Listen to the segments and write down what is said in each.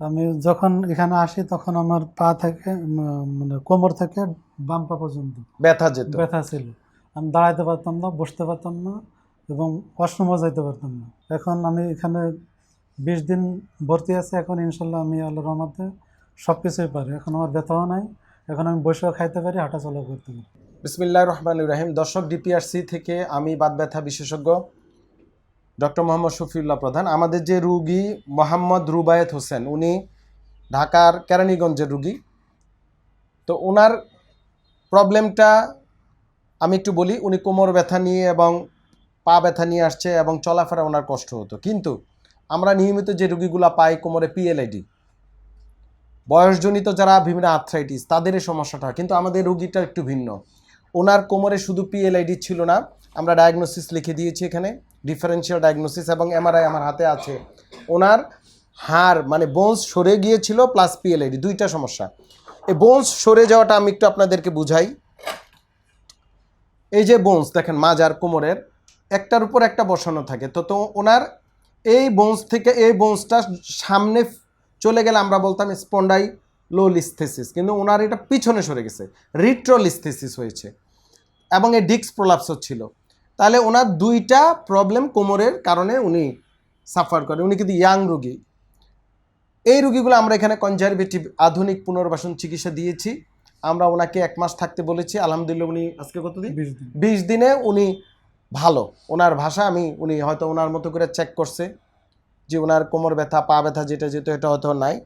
আমি যখন এখানে আসি তখন আমার পা থেকে মানে কোমর থেকে বাম পা পর্যন্ত ব্যথা যেত। ব্যথা ছিল। আমি দাঁড়াইতে পারতাম না বসতে পারতাম না এবং ওয়াশরুমও যাইতে পারতাম না। এখন আমি এখানে বিশ দিন ভর্তি আছে এখন ইনশাল্লাহ আমি আল্লাহ রহমতে সব কিছুই পারি। এখন আমার ব্যথাও নাই এখন আমি বসেও খাইতে পারি হাঁটা চলা করতে পারি। বিসমিল্লাহ রহমান রাহিম। দর্শক ডিপিআরসি থেকে আমি বাত ব্যথা বিশেষজ্ঞ ডক্টর মোহাম্মদ শফিউল্লাহ প্রধান। আমাদের যে রুগী মোহাম্মদ রুবায়েত হোসেন, উনি ঢাকার কেরানীগঞ্জের রুগী। তো ওনার প্রবলেমটা আমি একটু বলি, উনি কোমর ব্যথা নিয়ে এবং পা ব্যথা নিয়ে আসছে এবং চলাফেরা ওনার কষ্ট হতো। কিন্তু আমরা নিয়মিত যে রুগীগুলো পাই কোমরে পিএলআইডি বয়সজনিত যারা বিভিন্ন আর্থ্রাইটিস তাদের সমস্যাটা হয়। কিন্তু আমাদের রুগীটা একটু ভিন্ন। ওনার কোমরে শুধু পিএলআইডি ছিল না, আমরা ডায়াগনোসিস লিখে দিয়েছি এখানে। ডিফারেন্সিয়াল ডায়াগনোসিস এবং এমআরআই আমার হাতে আছে। ওনার হাড় মানে বোনস সরে গিয়েছিল প্লাস পিএলআইডি দুইটা সমস্যা। এই বোনস সরে যাওয়াটা আমি একটু আপনাদেরকে বুঝাই। এই যে বোনস দেখেন মাজার কোমরের, একটার উপর একটা বসানো থাকে। তো তো ওনার এই বোনস থেকে এই বোনসটা সামনে চলে গেলে আমরা বলতাম স্পন্ডাই লো লিস্থেসিস কিন্তু ওনার এটা পিছনে সরে গেছে রিট্রোলিস্থেসিস হয়েছে। এবং এই ডিক্স প্রলাপস ছিল তাহলে ওনার দুইটা প্রবলেম কোমরের কারণে উনি সাফার করে। উনি কিন্তু ইয়াং রুগী। এই রুগীগুলো আমরা এখানে কনজারভেটিভ আধুনিক পুনর্বাসন চিকিৎসা দিয়েছি। আমরা ওনাকে এক মাস থাকতে বলেছি। আলহামদুলিল্লাহ উনি আজকে কতদিন বিশ দিন। বিশ দিনে উনি ভালো। ওনার ভাষা আমি উনি হয়তো ওনার মতো করে চেক করছে যে ওনার কোমর ব্যথা পা ব্যথা যেটা যেহেতু এটা হয়তো নাই।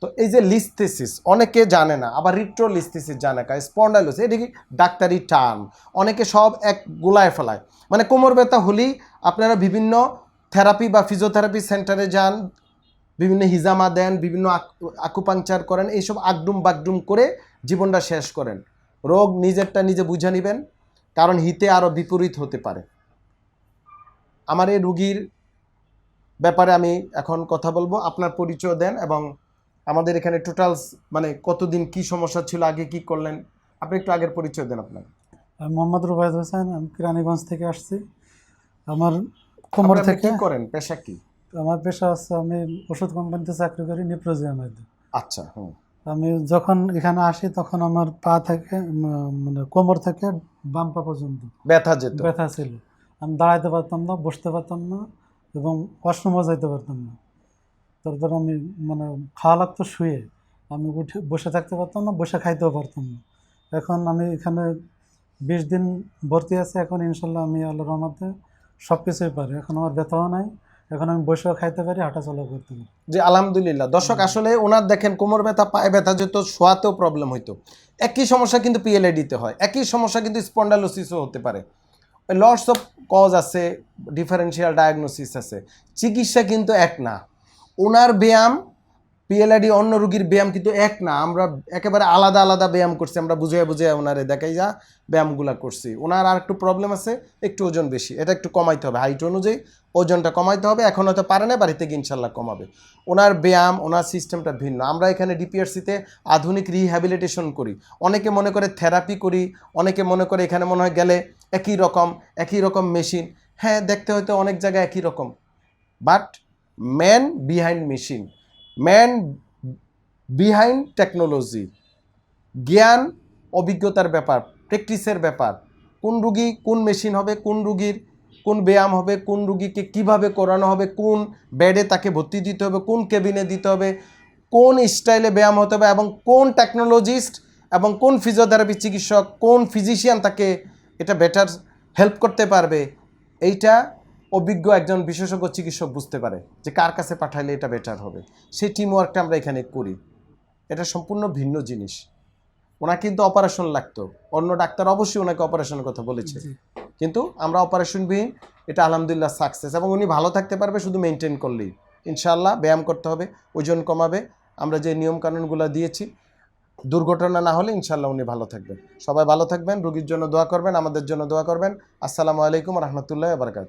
তো এই যে লিস্থেসিস, অনেকে জানে না, আবার রিট্রো লিস্থেসিস জানে কা স্পন্ডাইলোসিস, এটা কি ডাক্তারি টার্ম, অনেকে সব এক গোলায় ফেলায়। মানে কোমর ব্যথা হলেই আপনারা বিভিন্ন থেরাপি বা ফিজিওথেরাপি সেন্টারে যান, বিভিন্ন হিজামা দেন, বিভিন্ন আক- আকুপাংচার করেন, এইসব আগডুম বাগডুম করে জীবনটা শেষ করেন। রোগ নিজেরটা নিজে বুঝে নেবেন, কারণ হিতে আরও বিপরীত হতে পারে। আমার এই রুগীর ব্যাপারে আমি এখন কথা বলব, আপনার পরিচয় দেন এবং আমাদের এখানে টোটাল মানে কতদিন কি সমস্যা ছিল আগে কি করলেন? আপনি একটু আগের পরিচয় দেন আপনার। আমি মোহাম্মদ রুবায়দ হোসেন আমি কিরানীগঞ্জ থেকে আসছি। আমার কোমর থেকে কি করেন? পেশা কি? আমার পেশা হচ্ছে আমি ওষুধ কোম্পানিতে চাকরি করি নিপ্রোজিয়ামের আচ্ছা হুম। আমি যখন এখানে আসি তখন আমার পা থেকে মানে কোমর থেকে বাম পা পর্যন্ত ব্যথা যেত। ব্যথা ছিল। আমি দাঁড়াইতে পারতাম না বসতে পারতাম না এবং ওয়াশরুমও যাইতে পারতাম না। তারপর আমি মানে খাওয়া লাগতো, শুয়ে। আমি উঠে বসে থাকতে পারতাম না, বসে খাইতেও পারতাম না। এখন আমি এখানে বিশ দিন ভর্তি আছে, এখন ইনশাল্লাহ আমি আল্লাহ রহমতে সব কিছুই পারি। এখন আমার ব্যথাও নাই, এখন আমি বসেও খাইতে পারি, হাঁটা চলা করতে পারি। যে আলহামদুলিল্লাহ। দর্শক, আসলে ওনার দেখেন, কোমর ব্যথা, পায়ে ব্যথা যেত শোয়াতেও প্রবলেম হইতো। একই সমস্যা কিন্তু পিএলআইডিতে হয়, একই সমস্যা কিন্তু স্পন্ডালোসিসও হতে পারে। লটস অফ কজ আছে ডিফারেন্সিয়াল ডায়াগনোসিস আছে। চিকিৎসা কিন্তু এক না। ওনার ব্যায়াম, পিএলআইডি অন্য রুগীর ব্যায়াম কিন্তু এক না। আমরা একেবারে আলাদা আলাদা ব্যায়াম করছি, আমরা বুঝে বুঝে ওনারে দেখাই যা ব্যায়ামগুলা করছি। ওনার আর একটু প্রবলেম আছে, একটু ওজন বেশি, এটা একটু কমাইতে হবে। হাইট অনুযায়ী ওজনটা কমাইতে হবে, এখন হয়তো পারে না, বাড়িতে গিয়ে ইনশাল্লাহ কমাবে। ওনার ব্যায়াম ওনার সিস্টেমটা ভিন্ন। আমরা এখানে ডিপিআরসিতে আধুনিক রিহ্যাবিলিটেশন করি। অনেকে মনে করে থেরাপি করি, অনেকে মনে করে এখানে মনে হয় গেলে একই রকম একই রকম মেশিন হ্যাঁ দেখতে হয়তো অনেক জায়গায় একই রকম। But man behind machine man behind technology জ্ঞান, অভিজ্ঞতার ব্যাপার প্র্যাকটিসের ব্যাপার। কোন রুগী কোন মেশিন হবে, কোন রুগীর কোন ব্যায়াম হবে, কোন রুগীকে কীভাবে করানো হবে, কোন বেডে তাকে ভর্তি দিতে হবে, কোন কেবিনে দিতে হবে, কোন স্টাইলে ব্যায়াম হতে হবে এবং কোন টেকনোলজিস্ট এবং কোন ফিজিওথেরাপি চিকিৎসক, কোন ফিজিশিয়ান তাকে এটা বেটার হেল্প করতে পারবে। এইটা অভিজ্ঞ একজন বিশেষজ্ঞ চিকিৎসক বুঝতে পারে যে কার কাছে পাঠাইলে এটা বেটার হবে। সেই টিম ওয়ার্কটা আমরা এখানে করি। এটা সম্পূর্ণ ভিন্ন জিনিস। ওনার কিন্তু অপারেশন লাগতো। অন্য ডাক্তার অবশ্যই ওনাকে অপারেশনের কথা বলেছে। কিন্তু আমরা অপারেশনবিহীন এটা আলহামদুলিল্লাহ সাকসেস এবং উনি ভালো থাকতে পারবে শুধু মেনটেন করলেই। ইনশাল্লাহ ব্যায়াম করতে হবে ওজন কমাবে। আমরা যে নিয়মকানুনগুলো দিয়েছি দুর্ঘটনা না হলে ইনশাল্লাহ উনি ভালো থাকবেন। সবাই ভালো থাকবেন রুগীর জন্য দোয়া করবেন আমাদের জন্য দোয়া করবেন। আসসালামু আলাইকুম রহমতুল্লাহ বারকাত